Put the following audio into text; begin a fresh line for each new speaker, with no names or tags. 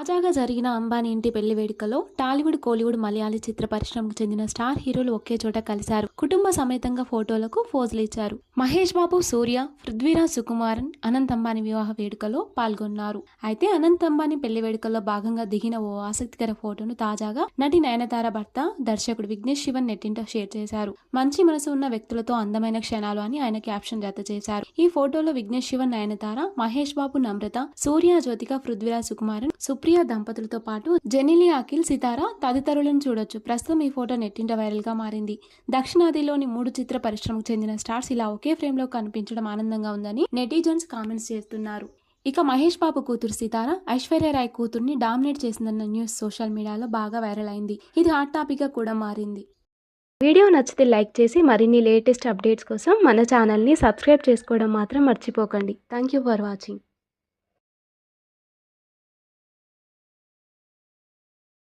తాజాగా జరిగిన అంబానీ ఇంటి పెళ్ళి వేడుకలో టాలీవుడ్ కోలీవుడ్ మలయాళీ చిత్ర పరిశ్రమకు చెందిన స్టార్ హీరోలు ఒకే చోట కలిశారు. కుటుంబ సమేతంగా ఫోటోలకు ఫోజులు ఇచ్చారు. మహేష్ బాబు సూర్య పృథ్వీరాజ్ సుకుమారన్ అనంత్ అంబానీ వివాహ వేడుకలో పాల్గొన్నారు. అయితే అనంత్ అంబానీ పెళ్ళి వేడుకల్లో భాగంగా దిగిన ఓ ఆసక్తికర ఫోటోను తాజాగా నటి నయనతార భర్త దర్శకుడు విఘ్నేష్ శివన్ నెట్టింట షేర్ చేశారు. మంచి మనసు ఉన్న వ్యక్తులతో అందమైన క్షణాలు అని ఆయన క్యాప్షన్ జత చేశారు. ఈ ఫోటోలో విఘ్నేష్ శివన్ నయనతార మహేష్ బాబు నమ్రత సూర్య జ్యోతిక పృథ్వీరాజ్ సుకుమారన్ సుప్రియ దంపతులతో పాటు జెనిలి అఖిల్ సితార తదితరులను చూడొచ్చు. ప్రస్తుతం ఈ ఫోటో నెట్టింట వైరల్గా మారింది. దక్షిణాదిలోని మూడు చిత్ర పరిశ్రమకు చెందిన స్టార్స్ ఇలా ఒకే ఫ్రేమ్లో కనిపించడం ఆనందంగా ఉందని నెటిజన్స్ కామెంట్స్ చేస్తున్నారు. ఇక మహేష్ బాబు కూతురు సితార ఐశ్వర్య రాయ్ కూతుర్ని డామినేట్ చేసిందన్న న్యూస్ సోషల్ మీడియాలో బాగా వైరల్ అయింది. ఇది హాట్ టాపిక్గా కూడా మారింది. వీడియో నచ్చితే లైక్ చేసి మరిన్ని లేటెస్ట్ అప్డేట్స్ కోసం మన ఛానల్ని సబ్స్క్రైబ్ చేసుకోవడం మాత్రం మర్చిపోకండి. Thank you for watching.